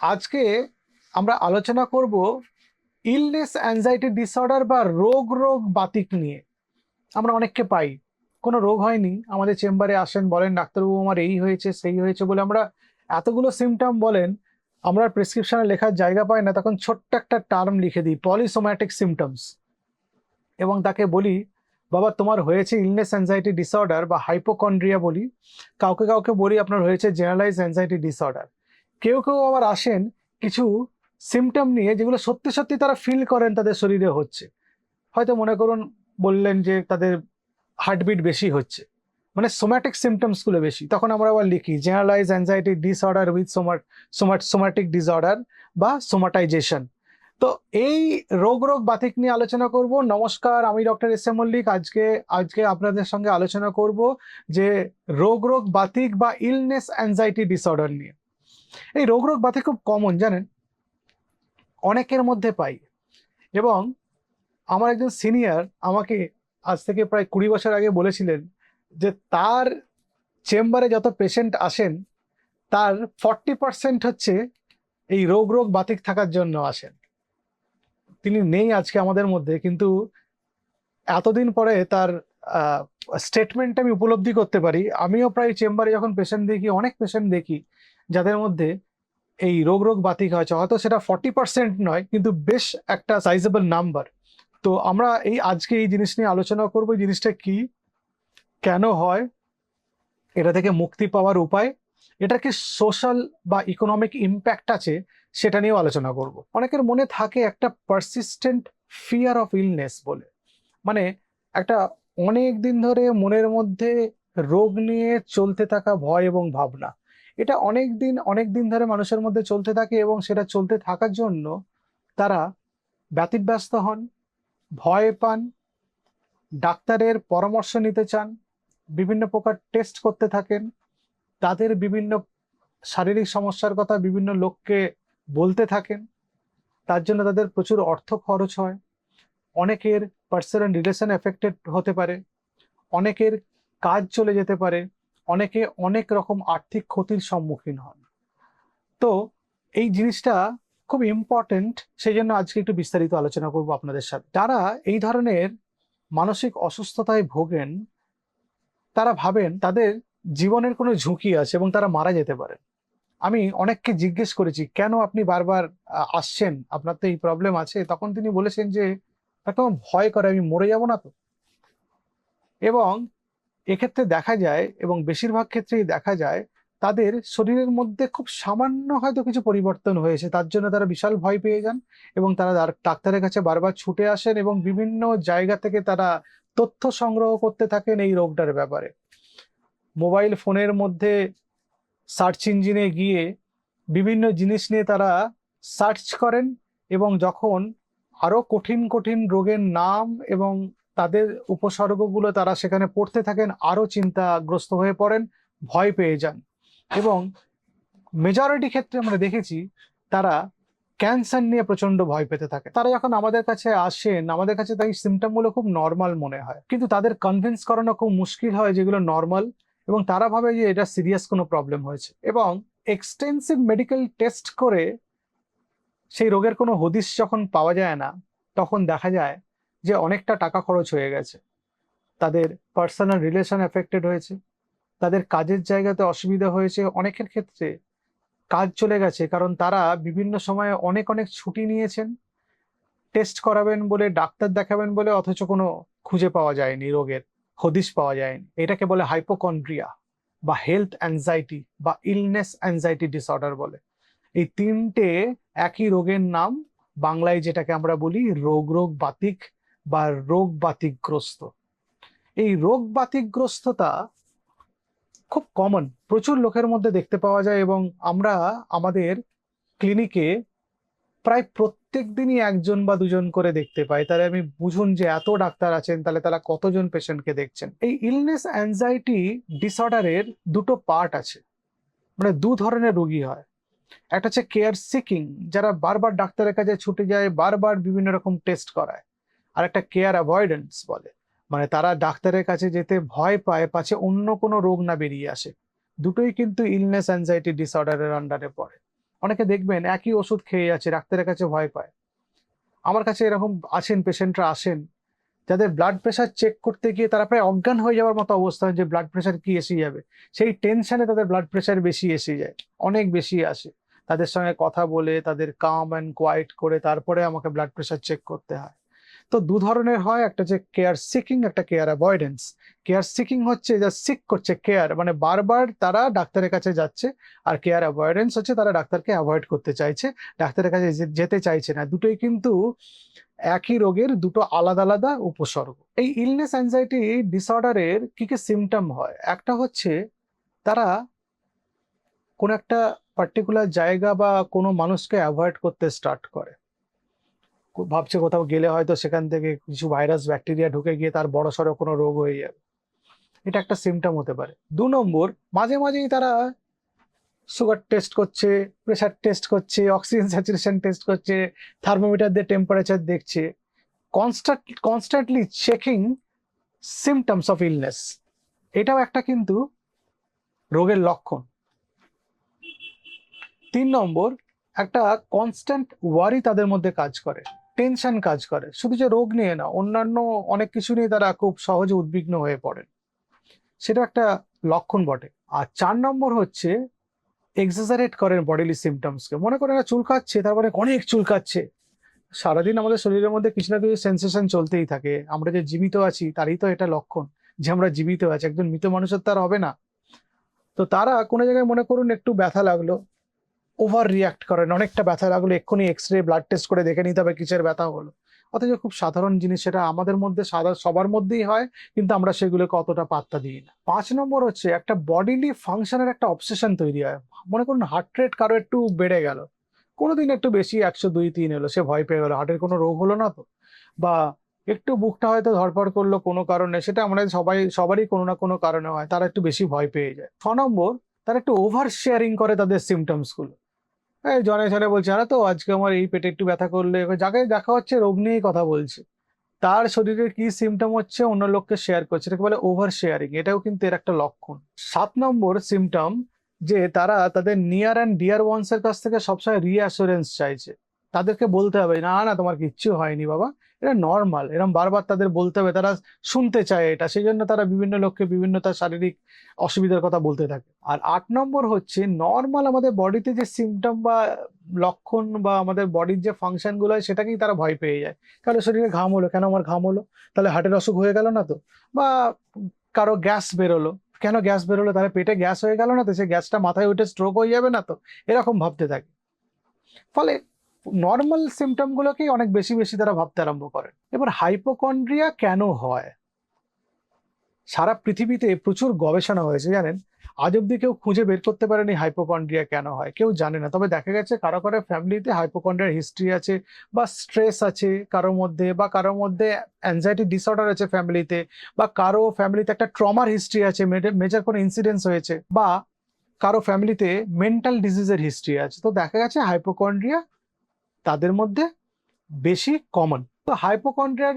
আজকে আমরা আলোচনা করব ইলনেস অ্যাংজাইটি ডিসঅর্ডার বা রোগ রোগ বাতিক নিয়ে। আমরা অনেককে পাই, কোনো রোগ হয়নি, আমাদের চেম্বারে আসেন, বলেন, ডাক্তারবাবু, আমার এই হয়েছে, সেই হয়েছে বলে আমরা এতগুলো সিমটম বলেন, আমরা প্রেসক্রিপশনে লেখার জায়গা পাই না, তখন ছোট্ট একটা টার্ম লিখে দিই পলিসোম্যাটিক সিমটমস এবং তাকে বলি, বাবা, তোমার হয়েছে ইলনেস অ্যাংজাইটি ডিসঅর্ডার বা হাইপোকন্ড্রিয়া বলি, কাউকে কাউকে বলি, আপনার হয়েছে জেনারেলাইজ অ্যাংজাইটি ডিসঅর্ডার কেউ কেউ আবার আসেন কিছু সিমটম নিয়ে যেগুলো সত্যি সত্যি তারা ফিল করেন তাদের শরীরে হচ্ছে। হয়তো মনে করুন বললেন যে তাদের হার্টবিট বেশি হচ্ছে। মানে সোম্যাটিক সিমটমসগুলো বেশি। তখন আমরা আবার লিখি generalize anxiety disorder with somat somat somatic disorder বা সোমাটাইজেশন তো এই রোগ রোগ বাতিক নিয়ে আলোচনা করব। নমস্কার, আমি ডক্টর এস এম মল্লিক। আজকে আজকে আপনাদের সঙ্গে আলোচনা করব যে রোগ রোগ বাতিক বা ইলনেস অ্যাংজাইটি ডিসঅর্ডার নিয়ে। এই রোগ রোগ বাতিক খুব কমন জানেন? অনেকের মধ্যে পাই। এবং আমার একজন সিনিয়র আমাকে আজ থেকে প্রায় কুড়ি বছর আগে বলেছিলেন যে তার চেম্বারে যত পেশেন্ট আসেন, তার ফর্টি পার্সেন্ট হচ্ছে এই রোগ রোগ বাতিক থাকার জন্য আসেন। তিনি নেই আজকে আমাদের মধ্যে, কিন্তু এতদিন পরে তার স্টেটমেন্ট আমি উপলব্ধি করতে পারি। আমিও প্রায় চেম্বারে যখন পেশেন্ট দেখি, অনেক পেশেন্ট দেখি যাদের মধ্যে এই রোগ রোগ বাতিক হয়েছে হয়তো সেটা ফর্টি পার্সেন্ট নয়, কিন্তু বেশ একটা সাইজেবল নাম্বার তো আমরা এই আজকে এই জিনিস নিয়ে আলোচনা করব জিনিসটা কি, কেন হয়, এটা থেকে মুক্তি পাওয়ার উপায় এটা কি সোশ্যাল বা ইকোনমিক ইম্প্যাক্ট আছে, সেটা নিয়েও আলোচনা করব। অনেকের মনে থাকে একটা পারসিস্টেন্ট ফিয়ার অফ ইলনেস বলে। মানে একটা অনেক দিন ধরে মনের মধ্যে রোগ নিয়ে চলতে থাকা ভয় এবং ভাবনা। এটা অনেক দিন অনেক দিন ধরে মানুষের মধ্যে চলতে থাকে এবং সেটা চলতে থাকার জন্য তারা ব্যতিব্যস্ত হন, ভয় পান, ডাক্তারের পরামর্শ নিতে চান, বিভিন্ন প্রকার টেস্ট করতে থাকেন, তাদের বিভিন্ন শারীরিক সমস্যার কথা বিভিন্ন লোককে বলতে থাকেন, তার জন্য তাদের প্রচুর অর্থ খরচ হয়, অনেকের পার্সোনাল রিলেশন এফেক্টেড হতে পারে, অনেকের কাজ চলে যেতে পারে অনেকে অনেক রকম আর্থিক ক্ষতির সম্মুখীন হন। তো এই জিনিসটা খুব ইম্পর্টেন্ট সেই জন্য আজকে একটু বিস্তারিত আলোচনা করব আপনাদের সাথে। যারা এই ধরনের মানসিক অসুস্থতায় ভোগেন, তারা ভাবেন তাদের জীবনের কোনো ঝুঁকি আছে এবং তারা মারা যেতে পারেন। আমি অনেককে জিজ্ঞেস করেছি, কেন আপনি বারবার আসছেন? আপনার তো এই প্রবলেম আছে। তখন তিনি বলেছেন যে, একদম ভয় করে আমি মরে যাব না তো। এবং এক্ষেত্রে দেখা যায় এবং বেশিরভাগ ক্ষেত্রেই দেখা যায়, তাদের শরীরের মধ্যে খুব সামান্য হয়তো কিছু পরিবর্তন হয়েছে। তার জন্য তারা বিশাল ভয় পেয়ে যান এবং তারা ডাক্তারের কাছে বারবার ছুটে আসেন এবং বিভিন্ন জায়গা থেকে তারা তথ্য সংগ্রহ করতে থাকেন এই রোগটার ব্যাপারে। মোবাইল ফোনের মধ্যে সার্চ ইঞ্জিনে গিয়ে বিভিন্ন জিনিস নিয়ে তারা সার্চ করেন এবং যখন আরও কঠিন কঠিন রোগের নাম এবং তাদের উপসর্গগুলো তারা সেখানে পড়তে থাকেন, আরও চিন্তাগ্রস্ত হয়ে পড়েন, ভয় পেয়ে যান। এবং মেজরিটি ক্ষেত্রে আমরা দেখেছি তারা ক্যান্সার নিয়ে প্রচণ্ড ভয় পেতে থাকে। তারা যখন আমাদের কাছে আসেন, আমাদের কাছে তাই সিমটমগুলো খুব নর্মাল মনে হয়। কিন্তু তাদের কনভিন্স করানো খুব মুশকিল হয় যেগুলো নর্মাল এবং তারা ভাবে যে এটা সিরিয়াস কোনো প্রবলেম হয়েছে। এবং এক্সটেন্সিভ মেডিকেল টেস্ট করে সেই রোগের কোনো হদিশ যখন পাওয়া যায় না, তখন দেখা যায় যে অনেকটা টাকা খরচ হয়ে গেছে। তাদের পার্সোনাল রিলেশন এফেক্টেড হয়েছে। তাদের কাজের জায়গাতে অসুবিধা হয়েছে। অনেকের ক্ষেত্রে কাজ চলে গেছে কারণ তারা বিভিন্ন সময়ে অনেক অনেক ছুটি নিয়েছেন। টেস্ট করাবেন বলে, ডাক্তার দেখাবেন বলে অথচ কোনো খুঁজে পাওয়া যায়নি, রোগের হদিশ পাওয়া যায়নি। এটাকে বলে হাইপোকন্ড্রিয়া বা হেলথ অ্যাংজাইটি বা ইলনেস অ্যাংজাইটি ডিসঅর্ডার বলে। এই তিনটে একই রোগের নাম বাংলায় যেটাকে আমরা বলি রোগ রোগ, বাতিক বা রোগ বাতিকগ্রস্ত এই রোগ বাতিকগ্রস্ততা খুব কমন প্রচুর লোকের মধ্যে দেখতে পাওয়া যায় এবং আমরা আমাদের ক্লিনিকে প্রায় প্রত্যেক দিনই একজন বা দুজন করে দেখতে পাই। তাহলে আমি বুঝুন যে এত ডাক্তার আছেন, তাহলে তারা কতজন পেশেন্টকে দেখছেন। এই ইলনেস অ্যাংজাইটি ডিসঅর্ডারের দুটো পার্ট আছে। মানে দু ধরনের রোগী হয়। একটা হচ্ছে কেয়ার সিকিং যারা বারবার ডাক্তারের কাছে ছুটে যায়, বারবার বিভিন্ন রকম টেস্ট করায়। আর একটা কেয়ার অ্যাভয়েডেন্স বলে। মানে তারা ডাক্তারের কাছে যেতে ভয় পায়, পাছে অন্য কোনো রোগ না বেরিয়ে আসে। দুটোই কিন্তু ইলনেস অ্যাংজাইটি ডিসঅর্ডারের আন্ডারে পড়ে। অনেকে দেখবেন একই ওষুধ খেয়ে যাচ্ছে, ডাক্তারের কাছে ভয় পায়। আমার কাছে এরকম আছেন পেশেন্টরা আসেন, যাদের ব্লাড প্রেশার চেক করতে গিয়ে তারা প্রায় অজ্ঞান হয়ে যাওয়ার মতো অবস্থা হয় যে ব্লাড প্রেশার কি এসে যাবে। সেই টেনশনে তাদের ব্লাড প্রেশার বেশি এসে যায়, অনেক বেশি আসে। তাদের সঙ্গে কথা বলে, তাদের কাম অ্যান্ড কোয়াইট করে তারপরে আমাকে ব্লাড প্রেশার চেক করতে হয়। তো দু ধরনের হয়, একটা যে কেয়ার সিকিং একটা কেয়ার অ্যাভয়েডেন্স কেয়ার সিকিং হচ্ছে যা সিক করছে কেয়ার মানে বারবার তারা ডাক্তারের কাছে যাচ্ছে আর কেয়ার অ্যাভয়েডেন্স হচ্ছে তারা ডাক্তারকে অ্যাভয়েড করতে চাইছে। ডাক্তারের কাছে যেতে চাইছে না। দুটোই কিন্তু একই রোগের দুটো আলাদা আলাদা উপসর্গ। এই ইলনেস অ্যাংজাইটি ডিসঅর্ডারের কি কি সিমটম হয়? একটা হচ্ছে তারা কোনো একটা পার্টিকুলার জায়গা বা কোনো মানুষকে অ্যাভয়েড করতে স্টার্ট করে। ভাবছে কোথাও গেলে হয়তো সেখান থেকে কিছু ভাইরাস, ব্যাকটেরিয়া ঢুকে গিয়ে তার বড় সড়ো কোনো রোগ হয়ে যাবে। এটা একটা সিমটম হতে পারে। দু নম্বর, মাঝে মাঝেই তারা সুগার টেস্ট করছে প্রেশার টেস্ট করছে অক্সিজেন স্যাচুরেশন টেস্ট করছে থার্মোমিটার দিয়ে টেম্পারেচার দেখছে। Constant constantly checking symptoms of illness এটাও একটা কিন্তু রোগের লক্ষণ। তিন নম্বর, একটা কনস্ট্যান্ট ওয়ারি তাদের মধ্যে কাজ করে। টেনশন কাজ করে। শুধু যে রোগ নিয়ে না, অন্যান্য অনেক কিছু নিয়ে তারা খুব সহজে উদ্বিগ্ন হয়ে পড়েন সেটা একটা লক্ষণ বটে। আর চার নম্বর হচ্ছে এক্সাজারেট করেন বডিলি সিমটমসকে মনে করেন না চুলকাচ্ছে তারপরে অনেক চুলকাচ্ছে সারাদিন আমাদের শরীরের মধ্যে কিছু না কিছু সেন্সেশন চলতেই থাকে। আমরা যে জীবিত আছি, তারই তো এটা লক্ষণ যে আমরা জীবিত আছি। একজন মৃত মানুষের তার হবে না। তো তারা কোনো জায়গায় মনে করুন একটু ব্যথা লাগল ওভার রিয়াক্ট করেন, অনেকটা ব্যথা লাগল, এক্ষুনি এক্স রে ব্লাড টেস্ট করে দেখে নিতে হবে কিসের ব্যথা হলো। অথচ খুব সাধারণ জিনিস সেটা আমাদের মধ্যে সাদা, সবার মধ্যেই হয়, কিন্তু আমরা সেগুলোকে অতটা পাত্তা দিই না। পাঁচ নম্বর হচ্ছে, একটা বডিলি ফাংশনের একটা অবসেশন তৈরি হয়। মনে করুন হার্ট রেট কারও একটু বেড়ে গেল, কোনোদিন একটু বেশি, একশো দুই, তিন এলো, সে ভয় পেয়ে গেলো হার্টের কোনো রোগ হলো না তো? বা একটু বুকটা হয়তো ধরপড় করল কোনো কারণে, সেটা আমাদের সবাই, সবারই কোনো না কোনো কারণে হয়, তারা একটু বেশি ভয় পেয়ে যায়। ছ নম্বর, তারা একটু ওভার শেয়ারিং করে তাদের সিমটমসগুলো। এই জনে জনে বলছে, আরে তো আজকে আমার এই পেটে একটু ব্যথা করলে। যাকে দেখা হচ্ছে রোগ নিয়েই কথা বলছে। তার শরীরে কি সিমটম হচ্ছে অন্য লোককে শেয়ার করছে, এটাকে বলে ওভার শেয়ারিং এটাও কিন্তু এর একটা লক্ষণ। সাত নম্বর সিমটম যে তারা তাদের নিয়ার অ্যান্ড ডিয়ার ওয়ান্সের কাছ থেকে সবসময় রিঅ্যাসুরেন্স চাইছে। তাদেরকে বলতে হবে, না না, তোমার কিচ্ছু হয়নি বাবা। এটা নর্মাল এরকম বারবার তাদের বলতে হবে, তারা শুনতে চায় এটা। সেই জন্য তারা বিভিন্ন লোককে বিভিন্ন তার শারীরিক অসুবিধার কথা বলতে থাকে। আর আট নম্বর হচ্ছে নর্মাল আমাদের বডিতে যে সিমটম বা লক্ষণ বা আমাদের বডির যে ফাংশনগুলো হয়, সেটাকেই তারা ভয় পেয়ে যায়। কারও শরীরে ঘাম হলো, কেন আমার ঘাম হলো? তাহলে হার্টের অসুখ হয়ে গেল না তো? বা কারও গ্যাস বেরোলো, কেন গ্যাস বেরোলো? তাহলে পেটে গ্যাস হয়ে গেল না তো? সে গ্যাসটা মাথায় উঠে স্ট্রোক হয়ে যাবে না তো? এরকম ভাবতে থাকে। ফলে নর্মাল সিমটম গুলোকেই অনেক বেশি বেশি তারা ভাবতে আরম্ভ করে এবার হাইপোকন্ড্রিয়া কেন হয়? সারা পৃথিবীতে প্রচুর গবেষণা হয়েছে, জানেন? আজ অব্দি কেউ খুঁজে বের করতে পারেনি হাইপোকন্ড্রিয়া কেন হয়, কেউ জানে না। তবে দেখা গেছে কারও কারও ফ্যামিলিতে হাইপোকন্ড্রিয়ার হিস্ট্রি আছে বা স্ট্রেস আছে কারোর মধ্যে বা কারোর মধ্যে অ্যাংজাইটি ডিসঅর্ডার আছে ফ্যামিলিতে বা কারও ফ্যামিলিতে একটা ট্রমার হিস্ট্রি আছে মেজর কোনো ইনসিডেন্স হয়েছে বা কারও ফ্যামিলিতে মেন্টাল ডিজিজের হিস্ট্রি আছে। তো দেখা গেছে হাইপোকন্ড্রিয়া তাদের মধ্যে বেশি কমন তো হাইপোকন্ড্রিয়ার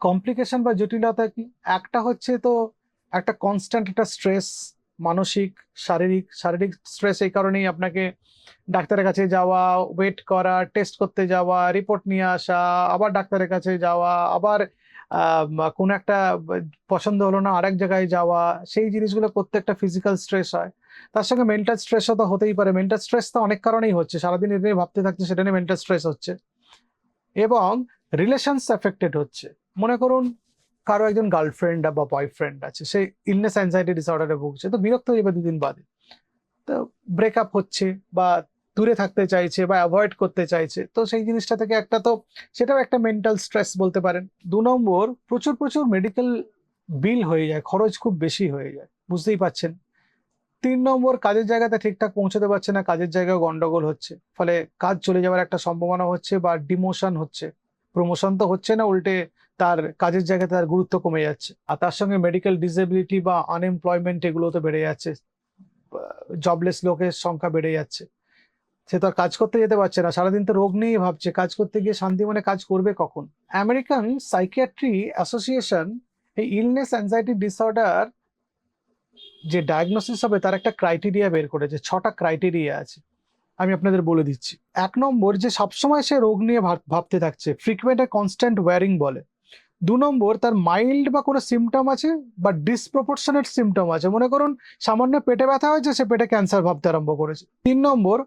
কমপ্লিকেশন বা জটিলতা কি? একটা হচ্ছে তো একটা কনস্ট্যান্ট একটা স্ট্রেস মানসিক, শারীরিক শারীরিক স্ট্রেস এই কারণেই আপনাকে ডাক্তারের কাছে যাওয়া ওয়েট করা টেস্ট করতে যাওয়া রিপোর্ট নিয়ে আসা, আবার ডাক্তারের কাছে যাওয়া, আবার কোনো একটা পছন্দ হলো না, আরেক জায়গায় যাওয়া, সেই জিনিসগুলো করতে একটা ফিজিক্যাল স্ট্রেস হয়। তার সঙ্গে মেন্টাল স্ট্রেসও তো হতেই পারে। মেন্টাল স্ট্রেস তো অনেক কারণেই হচ্ছে। সারাদিন এটা নিয়ে ভাবতে থাকছে সেটা নিয়ে মেন্টাল স্ট্রেস হচ্ছে। এবং রিলেশনস এফেক্টেড হচ্ছে। মনে করুন, কারও একজন গার্লফ্রেন্ড বা বয়ফ্রেন্ড আছে, সে ইলনেস অ্যাংজাইটি ডিসঅর্ডারে ভুগছে, তো বিরক্ত হয়ে যাবে দুদিন বাদে। তো ব্রেকআপ হচ্ছে বা দূরে থাকতে চাইছে বা অ্যাভয়েড করতে চাইছে, তো সেই জিনিসটা থেকে একটা তো সেটাও একটা মেন্টাল স্ট্রেস বলতে পারেন। দু নম্বর, প্রচুর প্রচুর মেডিকেল বিল হয়ে যায়, খরচ খুব বেশি হয়ে যায়। বুঝতেই পাচ্ছেন তিন নম্বর কাজের জায়গাতে ঠিকঠাক পৌঁছাতে পারছে না, কাজের জায়গায় গন্ডগোল হচ্ছে। ফলে কাজ চলে যাওয়ার একটা সম্ভাবনা হচ্ছে বা ডিমোশন হচ্ছে। প্রমোশন তো হচ্ছে না, উল্টে তার কাজের জায়গাতে তার গুরুত্ব কমে যাচ্ছে। আর তার সঙ্গে মেডিকেল ডিসেবিলিটি বা আনএমপ্লয়মেন্ট এগুলো তো বেড়ে যাচ্ছে। জবলেস লোকের সংখ্যা বেড়ে যাচ্ছে। সে তো আর কাজ করতে যেতে পারছে না। সারাদিন তো রোগ নিয়েই ভাবছে, কাজ করতে গিয়ে শান্তি মনে কাজ করবে কখন? আমেরিকান সাইকিয়াট্রি অ্যাসোসিয়েশন এই ইলনেস অ্যাংজাইটি ডিসঅর্ডার যে ডায়াগনোসিস হবে তার একটা ক্রাইটেরিয়া বের করেছে ছটা ক্রাইটেরিয়া আছে। আমি আপনাদের বলে দিচ্ছি। এক নম্বর যে সবসময় সে রোগ নিয়ে ভাবতে থাকছে ফ্রিকুয়েন্ট কনস্ট্যান্ট ওয়ারিং বলে। দু নম্বর তার মাইল্ড বা কোনো সিমটম আছে বা ডিসপ্রপোর্শনেট সিমটম আছে। মনে করুন সামান্য পেটে ব্যথা হয়েছে, সে পেটে ক্যান্সার ভাবতে আরম্ভ করেছে। তিন নম্বর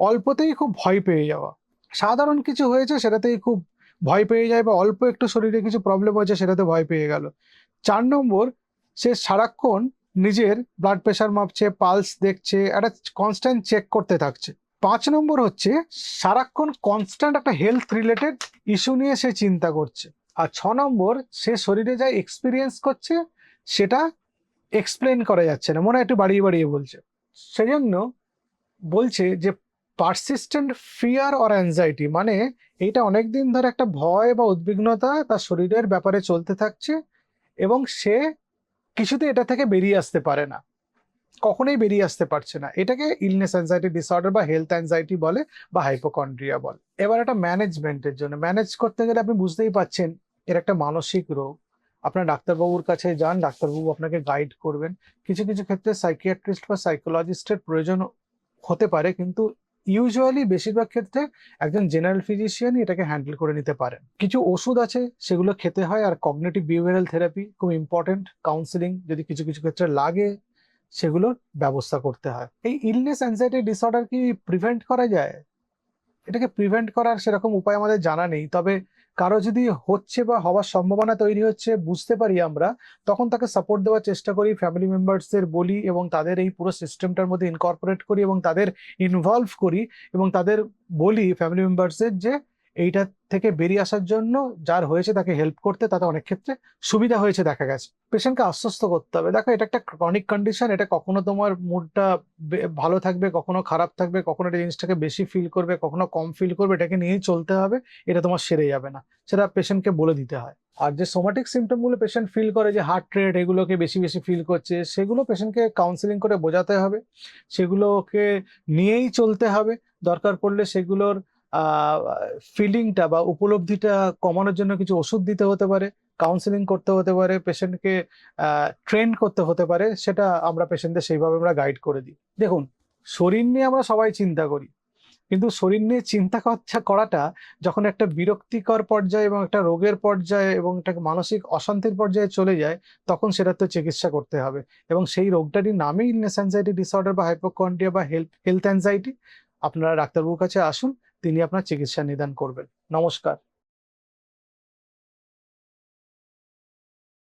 অল্পতেই খুব ভয় পেয়ে যাওয়া। সাধারণ কিছু হয়েছে, সেটাতেই খুব ভয় পেয়ে যায় বা অল্প একটু শরীরে কিছু প্রবলেম হয়েছে, সেটাতে ভয় পেয়ে গেল। চার নম্বর সে সারাক্ষণ নিজের ব্লাড প্রেশার মাপছে পালস দেখছে, একটা কনস্ট্যান্ট চেক করতে থাকছে। পাঁচ নম্বর হচ্ছে, সারাক্ষণ কনস্ট্যান্ট একটা হেলথ রিলেটেড ইস্যু নিয়ে সে চিন্তা করছে। আর ছ নম্বর, সে শরীরে যা এক্সপিরিয়েন্স করছে, সেটা এক্সপ্লেন করা যাচ্ছে না। মনে হয় একটু বাড়িয়ে বাড়িয়ে বলছে। সেজন্য বলছে যে পারসিস্টেন্ট ফিয়ার অর অ্যাংজাইটি মানে এইটা অনেক দিন ধরে একটা ভয় বা উদ্বিগ্নতা তার শরীরের ব্যাপারে চলতে থাকছে এবং সে কিছুতে এটা থেকে বেরিয়ে আসতে পারে না। কখনোই বেরিয়ে আসতে পারছে না। এটাকে ইলনেস অ্যাংজাইটি ডিসঅর্ডার বা হেলথ অ্যাংজাইটি বলে বা হাইপোকন্ড্রিয়া বলে। এবার একটা ম্যানেজমেন্টের জন্য। ম্যানেজ করতে গেলে আপনি বুঝতেই পাচ্ছেন এর একটা মানসিক রোগ। আপনার ডাক্তারবাবুর কাছে যান, ডাক্তারবাবু আপনাকে গাইড করবেন। কিছু কিছু ক্ষেত্রে সাইকিয়াট্রিস্ট বা সাইকোলজিস্টের প্রয়োজন হতে পারে, কিন্তু ইউজুয়ালি বেশিরভাগ ক্ষেত্রে একজন জেনারেল ফিজিশিয়ান এটাকে হ্যান্ডেল করে নিতে পারেন। কিছু ওষুধ আছে, সেগুলো খেতে হয় আর কগনেটিভ বিহেভিয়ারাল থেরাপি খুব ইম্পর্টেন্ট কাউন্সিলিং যদি কিছু কিছু ক্ষেত্রে লাগে, সেগুলোর ব্যবস্থা করতে হয়। এই ইলনেস অ্যাংজাইটি ডিসঅর্ডার কি প্রিভেন্ট করা যায়? এটাকে প্রিভেন্ট করার সেরকম উপায় আমাদের জানা নেই, তবে কারও যদি হচ্ছে বা হওয়ার সম্ভাবনা তৈরি হচ্ছে, বুঝতে পারি আমরা, তখন তাকে সাপোর্ট দেওয়ার চেষ্টা করি ফ্যামিলি মেম্বার্সদের বলি এবং তাদের এই পুরো সিস্টেমটার মধ্যে ইনকর্পোরেট করি এবং তাদের ইনভলভ করি এবং তাদের বলি ফ্যামিলি মেম্বার্সদের যে এইটা থেকে বেরিয়ে আসার জন্য যার হয়েছে তাকে হেল্প করতে তাতে অনেক ক্ষেত্রে সুবিধা হয়েছে দেখা গেছে। পেশেন্টকে আশ্বস্ত করতে হবে। দেখো, এটা একটা ক্রনিক কন্ডিশন এটা কখনো তোমার মুডটা ভালো থাকবে, কখনো খারাপ থাকবে, কখনো এটা জিনিসটাকে বেশি ফিল করবে, কখনো কম ফিল করবে, এটাকে নিয়েই চলতে হবে, এটা তোমার সেরে যাবে না। সেটা পেশেন্টকে বলে দিতে হয়। আর যে সোমাটিক সিমটমগুলো পেশেন্ট ফিল করে, যে হার্ট রেট এগুলোকে বেশি বেশি ফিল করছে, সেগুলো পেশেন্টকে কাউন্সিলিং করে বোঝাতে হবে। সেগুলোকে নিয়েই চলতে হবে। দরকার পড়লে সেগুলোর ফিলিংটা বা উপলব্ধিটা কমানোর জন্য কিছু ওষুধ দিতে হতে পারে কাউন্সিলিং করতে হতে পারে পেশেন্টকে ট্রেন করতে হতে পারে, সেটা আমরা পেশেন্টদের সেইভাবে আমরা গাইড করে দিই। দেখুন, শরীর নিয়ে আমরা সবাই চিন্তা করি, কিন্তু শরীর নিয়ে চিন্তা করাটা যখন একটা বিরক্তিকর পর্যায়ে এবং একটা রোগের পর্যায়ে এবং একটা মানসিক অশান্তির পর্যায়ে চলে যায়, তখন সেটার তো চিকিৎসা করতে হবে। এবং সেই রোগটারই নামই ইলনেস অ্যাংজাইটি ডিসঅর্ডার বা হাইপোকন্ড্রিয়া বা হেলথ হেলথ অ্যাংজাইটি আপনারা ডাক্তারবাবুর কাছে আসুন তিনি আপনার চিকিৎসা নিদান করবেন। নমস্কার।